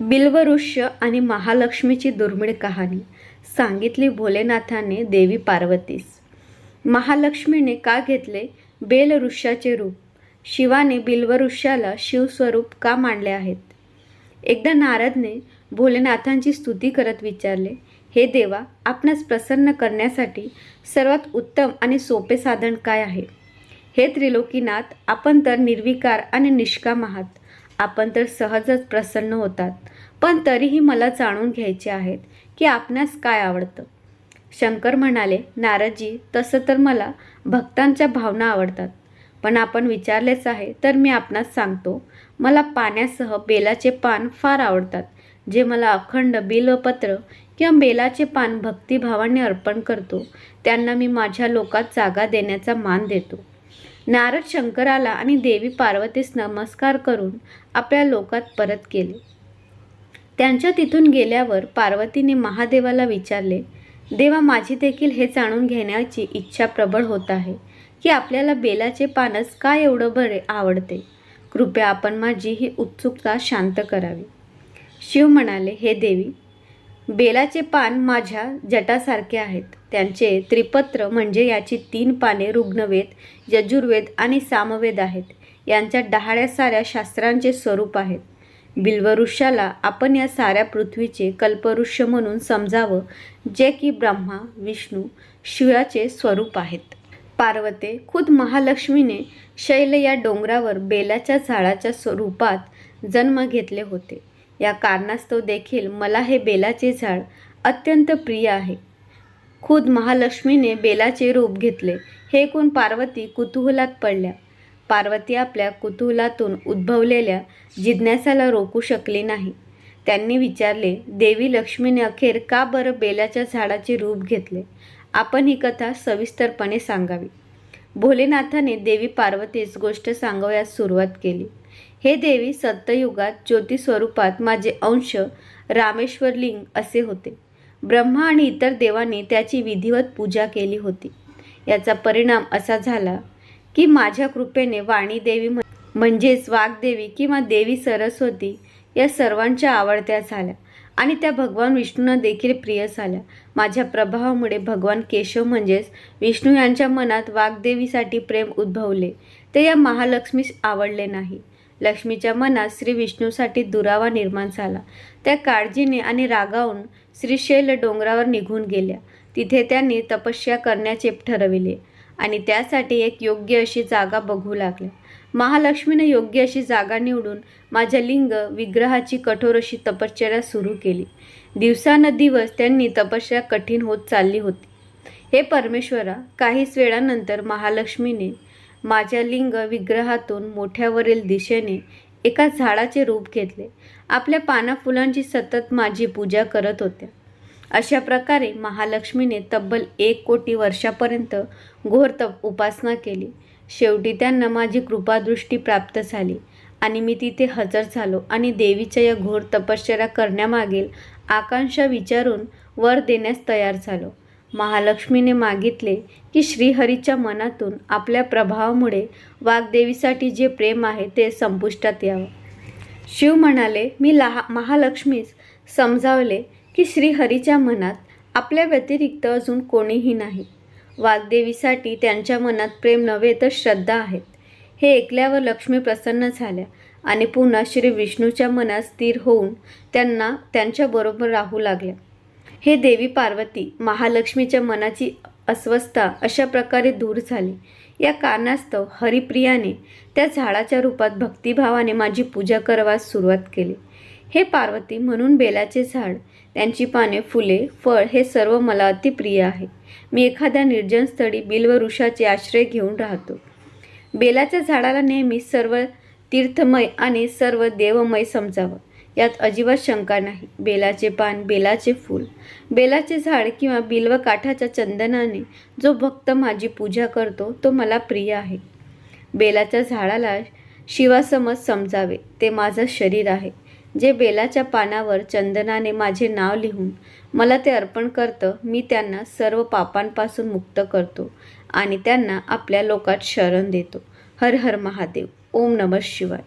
बिल्ववृक्ष आणि महालक्ष्मीची दुर्मिळ कहाणी. सांगितली भोलेनाथाने देवी पार्वतीस. महालक्ष्मीने का घेतले? बेलवृक्षाचे रूप. शिवाने बिल्ववृक्षाला शिवस्वरूप का मांडले आहेत? एकदा नारदने भोलेनाथांची स्तुती करत विचारले हे देवा आपणास प्रसन्न करण्यासाठी सर्वात उत्तम आणि सोपे साधन काय आहे? हे त्रिलोकीनाथ आपण तर निर्विकार आणि निष्काम आहात. आपण तर सहजच प्रसन्न होतात. पण तरीही मला जाणून घ्यायचे आहेत की आपणास काय आवडतं. शंकर म्हणाले नारदजी तसं तर मला भक्तांच्या भावना आवडतात. पण आपण विचारलेच आहे तर मी आपणास सांगतो मला पाण्यासह बेलाचे पान फार आवडतात जे मला अखंड बिलपत्र किंवा बेलाचे पान भक्तिभावाने अर्पण करतो. त्यांना मी माझ्या लोकात जागा देण्याचा मान देतो. नारद शंकराला आणि देवी पार्वतीस नमस्कार करून आपल्या लोकात परत गेले. त्यांच्या तिथून गेल्यावर पार्वतीने महादेवाला विचारले देवा माझी देखील हे जाणून घेण्याची इच्छा प्रबळ होत आहे की आपल्याला बेलाचे पानच का एवढं बरे आवडते? कृपया आपण माझी ही उत्सुकता शांत करावी. शिव म्हणाले हे देवी बेलाचे पान माझ्या जटासारखे आहेत. त्यांचे त्रिपत्र म्हणजे याची तीन पाने रुग्णवेद यजुर्वेद आणि सामवेद आहेत. यांच्या डहाळ्या साऱ्या शास्त्रांचे स्वरूप आहेत. बिल्ववृक्षाला आपण या साऱ्या पृथ्वीचे कल्पवृक्ष म्हणून समजावं जे की ब्रह्मा विष्णू शिवाचे स्वरूप आहेत. पार्वते खुद महालक्ष्मीने शैल या डोंगरावर बेलाच्या झाडाच्या स्वरूपात जन्म घेतले होते. या कारणास्तव देखील मला हे बेलाचे झाड अत्यंत प्रिय आहे. खुद महालक्ष्मीने बेलाचे रूप घेतले. हे ऐकून पार्वती कुतूहलात पडल्या. पार्वती आपल्या कुतूहलातून उद्भवलेल्या जिज्ञासाला रोखू शकली नाही. त्यांनी विचारले देवी लक्ष्मीने अखेर का बरं बेलाच्या झाडाचे रूप घेतले? आपण ही कथा सविस्तरपणे सांगावी. भोलेनाथाने देवी पार्वतीस गोष्ट सांगवयास सुरुवात केली. हे देवी सत्ययुगात ज्योतिस्वरूपात माझे अंश रामेश्वरलिंग असे होते. ब्रह्मा आणि इतर देवांनी त्याची विधिवत पूजा केली होती. याचा परिणाम असा झाला की माझ्या कृपेने वाणी देवी म्हणजेच वाघदेवी किंवा देवी सरस्वती या सर्वांच्या आवडत्या झाल्या आणि त्या भगवान विष्णूंना देखील प्रिय झाल्या. माझ्या प्रभावामुळे भगवान केशव म्हणजेच विष्णू यांच्या मनात वाघदेवीसाठी प्रेम उद्भवले. ते या महालक्ष्मीस आवडले नाही. लक्ष्मीच्या मनात श्री विष्णूसाठी दुरावा निर्माण झाला. त्या काळजीने आणि रागावून श्रीशैल डोंगरावर निघून गेल्या. तिथे त्यांनी तपस्या करण्याचे ठरविले आणि त्यासाठी एक योग्य अशी जागा बघू लागल्या. महालक्ष्मीनं योग्य अशी जागा निवडून माझ्या लिंग विग्रहाची कठोर अशी तपश्चर्या सुरू केली. दिवसानदिवस त्यांनी तपस्या कठीण होत चालली होती. हे परमेश्वरा काहीच वेळानंतर महालक्ष्मीने माझ्या लिंग विग्रहातून मोठ्यावरील दिशेने एका झाडाचे रूप घेतले. आपल्या पाना फुलांची सतत माझी पूजा करत होत्या. अशा प्रकारे महालक्ष्मीने तब्बल एक कोटी वर्षापर्यंत घोर तप उपासना केली. शेवटी त्यांना माझी कृपादृष्टी प्राप्त झाली आणि मी तिथे हजर झालो आणि देवीच्या या घोर तपश्चर्या करण्यामागील आकांक्षा विचारून वर देण्यास तयार झालो. महालक्ष्मीने मागितले की श्रीहरीच्या मनातून आपल्या प्रभावामुळे वाग्देवीसाठी जे प्रेम आहे ते संपुष्टात यावं. शिव म्हणाले मी लहा महालक्ष्मीस समजावले की श्रीहरीच्या मनात आपल्या व्यतिरिक्त अजून कोणीही नाही. वाग्देवीसाठी त्यांच्या मनात प्रेम नव्हे तर श्रद्धा आहेत हे ऐकल्यावर लक्ष्मी प्रसन्न झाल्या आणि पुन्हा श्री विष्णूच्या मनात स्थिर होऊन त्यांना त्यांच्याबरोबर राहू लागल्या. हे देवी पार्वती महालक्ष्मीच्या मनाची अस्वस्थता अशा प्रकारे दूर झाली. या कारणास्तव हरिप्रियाने त्या झाडाच्या रूपात भक्तिभावाने माझी पूजा करवास सुरुवात केली. हे पार्वती म्हणून बेलाचे झाड त्यांची पाने फुले फळ हे सर्व मला अतिप्रिय आहे. मी एखाद्या निर्जन स्थळी बिल्ववृक्षाचे आश्रय घेऊन राहतो. बेलाच्या झाडाला नेहमी सर्व तीर्थमय आणि सर्व देवमय समजावं. यात अजिबात शंका नाही. बेलाचे पान बेलाचे फूल. बेलाचे झाड किंवा बिल्व काठाच्या चंदनाने जो भक्त माझी पूजा करतो तो मला प्रिय आहे. बेलाच्या झाडाला शिवासमज समजावे ते माझं शरीर आहे. जे बेलाच्या पानावर चंदनाने माझे नाव लिहून मला ते अर्पण करतं मी त्यांना सर्व पापांपासून मुक्त करतो आणि त्यांना आपल्या लोकात शरण देतो. हर हर महादेव. ओम नमः शिवाय.